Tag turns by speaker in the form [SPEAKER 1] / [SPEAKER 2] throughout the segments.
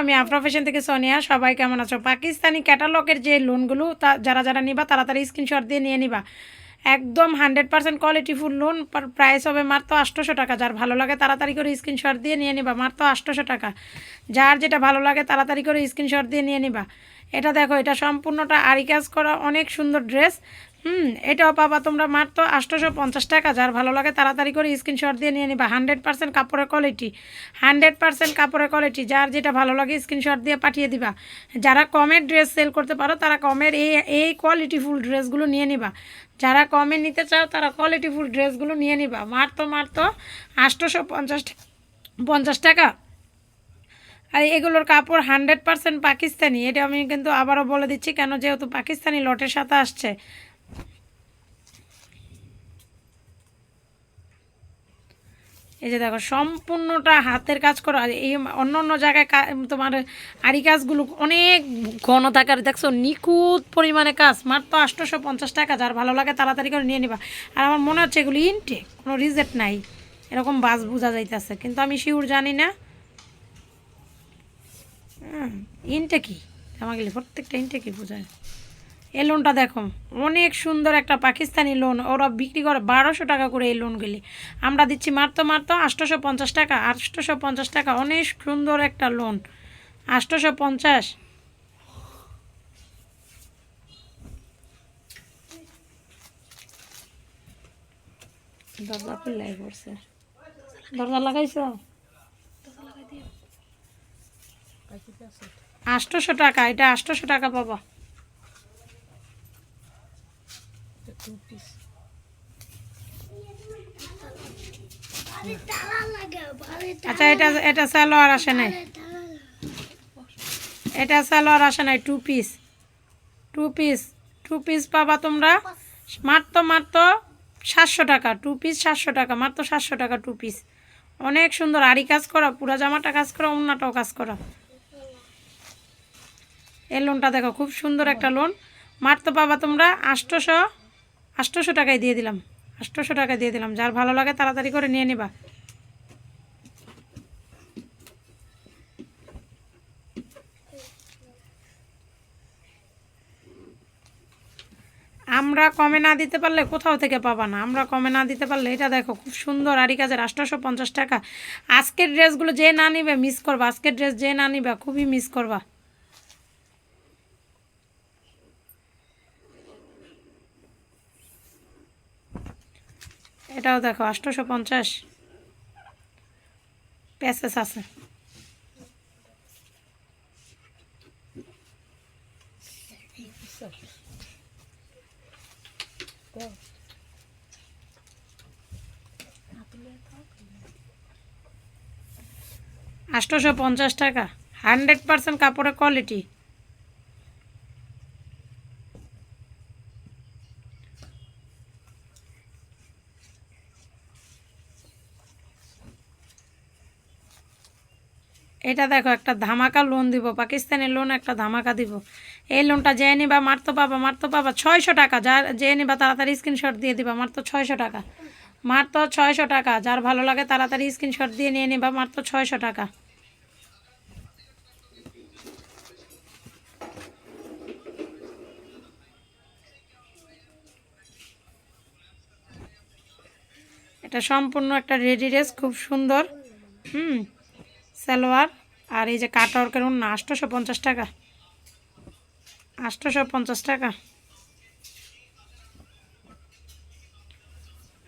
[SPEAKER 1] আমি আফরা ফ্যাশন থেকে সোনিয়া, সবাই কেমন আছো? পাকিস্তানি ক্যাটালগের যে লোনগুলো তা যারা যারা নিবা তাড়াতাড়ি স্ক্রিনশট দিয়ে নিয়ে নিবা। একদম হান্ড্রেড পার্সেন্ট কোয়ালিটিফুল লোন প্রাইস হবে মাত্র আটশোশো টাকা। যার ভালো লাগে তাড়াতাড়ি করে স্ক্রিনশট দিয়ে নিয়ে নিবা, মাত্র আটশোশো টাকা। যার যেটা ভালো লাগে তাড়াতাড়ি করে স্ক্রিনশট দিয়ে নিয়ে নিবা। এটা দেখো, এটা সম্পূর্ণটা আরি কাজ করা অনেক সুন্দর ড্রেস হুম, এটাও পাবা তোমরা মাত্র আটশোশো পঞ্চাশ টাকা। যার ভালো লাগে তাড়াতাড়ি করে স্ক্রিনশট দিয়ে নিয়ে নিবা। হান্ড্রেড পার্সেন্ট কাপড়ের কোয়ালিটি হান্ড্রেড পার্সেন্ট কাপড়ের কোয়ালিটি যার যেটা ভালো লাগে স্ক্রিনশট দিয়ে পাঠিয়ে দিবা। যারা কমের ড্রেস সেল করতে পারো, তারা কমের এই এই কোয়ালিটিফুল ড্রেসগুলো নিয়ে নিবা। যারা কমে নিতে চাও, তারা কোয়ালিটিফুল ড্রেসগুলো নিয়ে নিবা। মাত্র মাত্র আটশোশো পঞ্চাশ পঞ্চাশ টাকা। আর এগুলোর কাপড় হান্ড্রেড পার্সেন্ট পাকিস্তানি। এটা আমি কিন্তু আবারও বলে দিচ্ছি, কেন যেহেতু পাকিস্তানি লটের সাথে আসছে। এই যে দেখো, সম্পূর্ণটা হাতের কাজ করো। আর এই অন্য অন্য জায়গায় তোমার আরি কাজগুলো অনেক ঘন থাকার দেখছ, নিখুঁত পরিমাণে কাজ। মাত্র আটশোশো পঞ্চাশ টাকা। যার ভালো লাগে তাড়াতাড়ি করে নিয়ে নিবা। আর আমার মনে হচ্ছে এগুলো ইনটে কোনো রিজেক্ট নাই। এরকম বাস বোঝা যাইতেছে। কিন্তু আমি শিওর জানি না। ইনটে কি গেলে প্রত্যেকটা ইনটে কি বোঝায়। এই লোনটা দেখো, অনেক সুন্দর একটা পাকিস্তানি লোন ওরা বিক্রি করে বারোশো টাকা করে এই লোনগুলি আমরা দিচ্ছি মাত্র মাত্র আটশোশো পঞ্চাশ টাকা, আটশোশো পঞ্চাশ টাকা, অনেক সুন্দর একটা লোন আটশোশো পঞ্চাশ। আটশোশো টাকা, এটা আটশোশো টাকা পাবা। আচ্ছা এটা এটা সালোয়ার আসে নাই। এটা সালোয়ার আসে নাই two piece two piece two piece পাবা তোমরা মাত্র মাত্র সাতশো টাকা। টু পিস সাতশো টাকা, মাত্র সাতশো টাকা টু পিস অনেক সুন্দর, আড়ি কাজ করা, পুরা জামাটা কাজ করা অন্যটাও কাজ করা। এই লোনটা দেখো, খুব সুন্দর একটা লোন মাত্র পাবা তোমরা আটশোশো আটশোশো টাকায় দিয়ে দিলাম। আটশোশো টাকা দিয়ে দিলাম। যার ভালো লাগে তাড়াতাড়ি করে নিয়ে নিবা। আমরা কমে না দিতে পারলে কোথাও থেকে পাবা না। আমরা কমে না দিতে পারলে এটা দেখো খুব সুন্দর আরি কাজের আটশোশো পঞ্চাশ টাকা। আজকের ড্রেসগুলো যে না নিবে মিস করবা। আজকের ড্রেস যে না নিবে, খুবই মিস করবা। এটাও দেখো আটশোশো পঞ্চাশ। প্যাসেস আছে। আটশোশো পঞ্চাশ টাকা। হান্ড্রেড পার্সেন্ট কাপড়ের কোয়ালিটি। এটা দেখো, একটা ধামাকা লোন দিব। পাকিস্তানি লোন একটা ধামাকা দিব। এই লোনটা যে নিবা মারতো পাবা মারতো পাবা ছয়শো টাকা। যার যে নিবা, তাড়াতাড়ি স্ক্রিনশট দিয়ে দিবা মাত্র ছয়শো টাকা। মাত্র ছয়শো টাকা। যার ভালো লাগে, তাড়াতাড়ি স্ক্রিনশট দিয়ে নিয়ে নিবা মাত্র ছয়শো টাকা। এটা সম্পূর্ণ একটা রেডি ড্রেস খুব সুন্দর। হুম। সালোয়ার আর এই যে কাটওয়ার্কের অন্য আটশোশো পঞ্চাশ টাকা। আটশোশো পঞ্চাশ টাকা।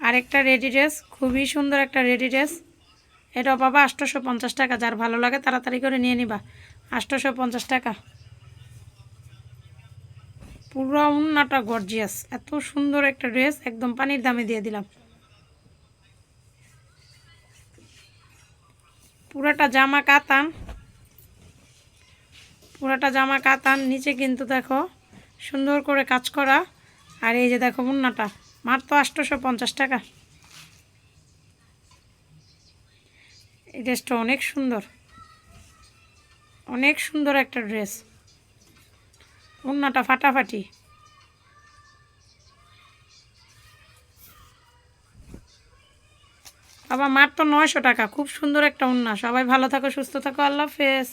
[SPEAKER 1] আরেকটা রেডি ড্রেস, খুবই সুন্দর একটা রেডি ড্রেস। এটাও পাবা আটশোশো পঞ্চাশ টাকা, যার ভালো লাগে তাড়াতাড়ি করে নিয়ে নিবা। আটশোশো পঞ্চাশ টাকা। পুরো উন্নাটা গর্জিয়াস এত সুন্দর একটা ড্রেস, একদম পানির দামে দিয়ে দিলাম। পুরাটা জামা কাতান। পুরাটা জামা কাতান, নিচে কিন্তু দেখো সুন্দর করে কাজ করা। আর এই যে দেখো মুন্নাটা মাত্র আটশোশো পঞ্চাশ টাকা। এই ড্রেসটা অনেক সুন্দর। অনেক সুন্দর একটা ড্রেস। উন্নাটা ফাটাফাটি। আবার তো নয়শো টাকা। খুব সুন্দর একটা উন্না। সবাই ভালো থাকো, সুস্থ থাকো। আল্লাহ হাফেজ।